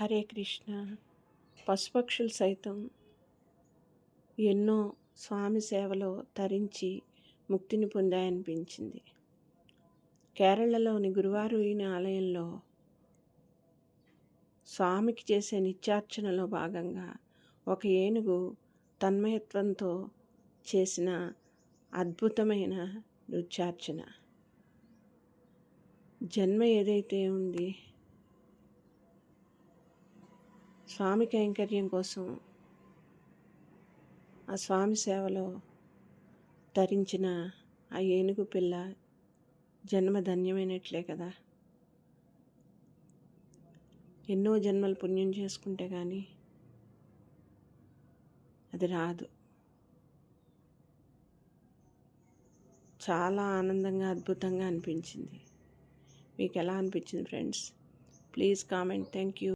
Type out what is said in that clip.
హరే కృష్ణ. పశుపక్షులు సైతం ఎన్నో స్వామి సేవలో తరించి ముక్తిని పొందాయనిపించింది. కేరళలోని గురువారూయిని ఆలయంలో స్వామికి చేసే నిత్యార్చనలో భాగంగా ఒక ఏనుగు తన్మయత్వంతో చేసిన అద్భుతమైన నృత్యార్చన. జన్మ ఏదైతే ఉంది స్వామి కైంకర్యం కోసం ఆ స్వామి సేవలో తరించిన ఆ ఏనుగు పిల్ల జన్మ ధన్యమైనట్లే కదా. ఎన్నో జన్మలు పుణ్యం చేసుకుంటే కానీ అది రాదు. చాలా ఆనందంగా అద్భుతంగా అనిపించింది. మీకు ఎలా అనిపించింది friends? Please comment. Thank you.